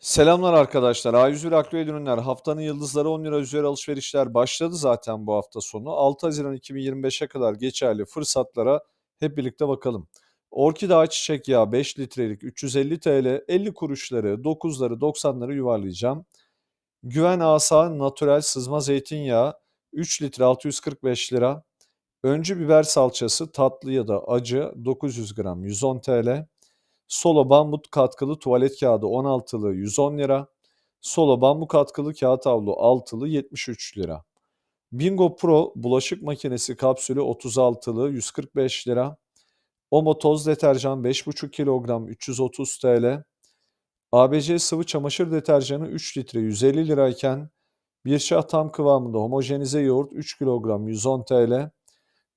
Selamlar arkadaşlar. A101 Akgüel Ürünler haftanın yıldızları 10 lira üzeri alışverişler başladı zaten bu hafta sonu. 6 Haziran 2025'e kadar geçerli fırsatlara hep birlikte bakalım. Orkide ayçiçek yağı 5 litrelik 350 TL, 50 kuruşları, 9'ları, 90'ları yuvarlayacağım. Güven Asa Natürel Sızma Zeytinyağı 3 litre 645 lira. Öncü biber salçası tatlı ya da acı 900 gram 110 TL. Solo bambut katkılı tuvalet kağıdı 16'lı 110 lira. Solo bambu katkılı kağıt havlu 6'lı 73 lira. Bingo Pro bulaşık makinesi kapsülü 36'lı 145 lira. Omo toz deterjan 5,5 kilogram 330 TL. ABC sıvı çamaşır deterjanı 3 litre 150 lirayken bir şah tam kıvamında homojenize yoğurt 3 kilogram 110 TL.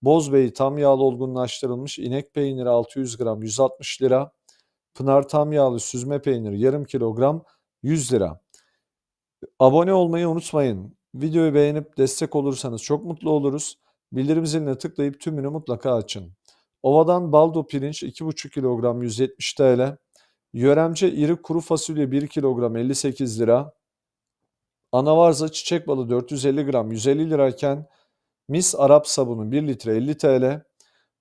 Bozbey tam yağlı olgunlaştırılmış inek peyniri 600 gram 160 lira. Pınar tam yağlı süzme peynir yarım kilogram 100 lira. Abone olmayı unutmayın. Videoyu beğenip destek olursanız çok mutlu oluruz. Bildirim ziline tıklayıp tümünü mutlaka açın. Ovadan baldo pirinç 2,5 kilogram 170 TL. Yöremce iri kuru fasulye 1 kilogram 58 lira. Anavarza çiçek balı 450 gram 150 lirayken mis Arap sabunu 1 litre 50 TL.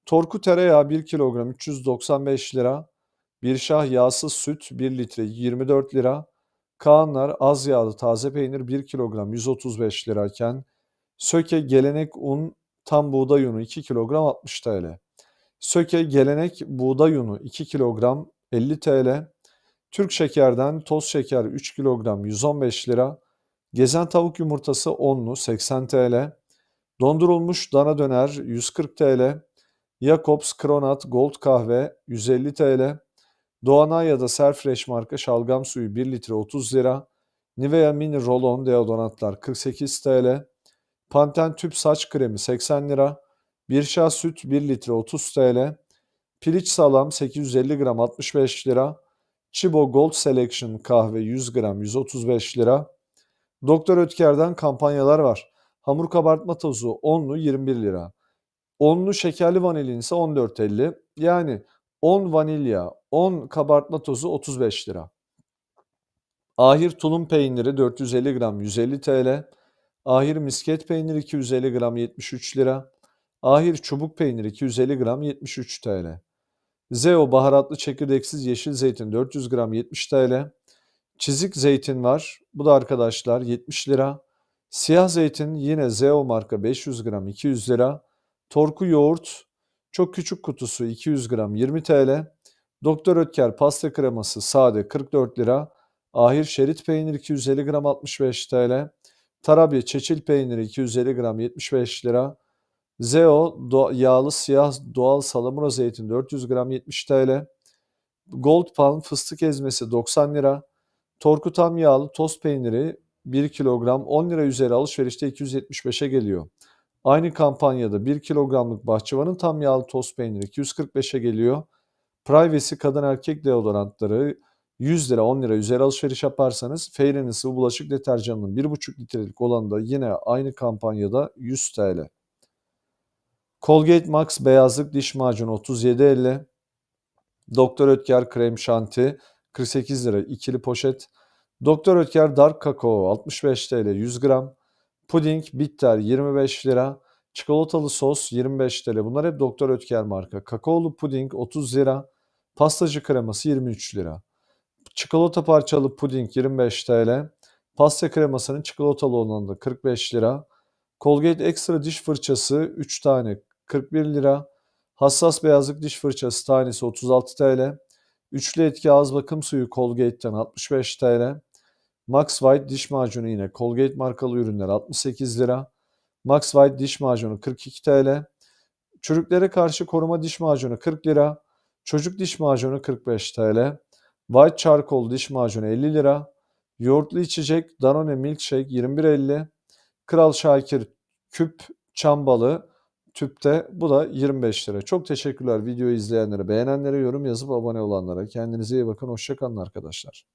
Torku tereyağı 1 kilogram 395 lira. Bir şah yağsız süt 1 litre 24 lira. Kaanlar az yağlı taze peynir 1 kilogram 135 lirayken Söke gelenek un tam buğday unu 2 kilogram 60 TL. Söke gelenek buğday unu 2 kilogram 50 TL. Türk şekerden toz şeker 3 kilogram 115 lira. Gezen tavuk yumurtası 10'lu 80 TL. Dondurulmuş dana döner 140 TL. Jacobs Kronat Gold kahve 150 TL. Doğanay ya da Serfresh marka şalgam suyu 1 litre 30 lira. Nivea Mini Roll-On deodorantlar 48 TL. Panten tüp saç kremi 80 lira. Bir şah süt 1 litre 30 TL. Piliç salam 850 gram 65 lira. Chibo Gold Selection kahve 100 gram 135 lira. Doktor Ötker'den kampanyalar var. Hamur kabartma tozu 10'lu 21 lira. 10'lu şekerli vanilin ise 14.50. Yani 10 vanilya, 10 kabartma tozu 35 lira. Ahir tulum peyniri 450 gram 150 TL. Ahir misket peyniri 250 gram 73 lira. Ahir çubuk peyniri 250 gram 73 TL. Zeo baharatlı çekirdeksiz yeşil zeytin 400 gram 70 TL. Çizik zeytin var. Bu da arkadaşlar 70 lira. Siyah zeytin yine Zeo marka 500 gram 200 lira. Torku yoğurt çok küçük kutusu 200 gram 20 TL. Doktor Ötker pasta kreması sade 44 lira. Ahir şerit peynir 250 gram 65 TL. Tarabya çeçil peyniri 250 gram 75 lira. Zeo yağlı siyah doğal salamura zeytin 400 gram 70 TL. Gold Palm fıstık ezmesi 90 lira. Torku tam yağlı toz peyniri 1 kilogram 10 lira üzeri alışverişte 275'e geliyor. Aynı kampanyada 1 kilogramlık bahçıvanın tam yağlı toz peyniri 245'e geliyor. Privacy kadın erkek deodorantları 100 lira 10 lira üzeri alışveriş yaparsanız Fairy'nin sıvı bulaşık deterjanının 1,5 litrelik olanı da yine aynı kampanyada 100 TL. Colgate Max beyazlık diş macunu 37.50. Doktor Ötker krem şanti 48 lira ikili poşet. Doktor Ötker dark kakao 65 TL 100 gram. Puding bitter 25 lira. Çikolatalı sos 25 TL. Bunlar hep Doktor Ötker marka. Kakaolu puding 30 lira. Pastacı kreması 23 lira. Çikolata parçalı puding 25 TL. Pasta kremasının çikolatalı olanı da 45 lira. Colgate Extra diş fırçası 3 tane 41 lira. Hassas beyazlık diş fırçası tanesi 36 TL. Üçlü etki ağız bakım suyu Colgate'den 65 TL. Max White diş macunu yine Colgate markalı ürünler 68 lira. Max White diş macunu 42 TL. Çürüklere karşı koruma diş macunu 40 lira. Çocuk diş macunu 45 TL. White Charcoal diş macunu 50 lira. Yoğurtlu içecek Danone Milkshake 21.50. Kral Şakir küp çam balı tüpte bu da 25 lira. Çok teşekkürler videoyu izleyenlere, beğenenlere, yorum yazıp abone olanlara. Kendinize iyi bakın. Hoşçakalın arkadaşlar.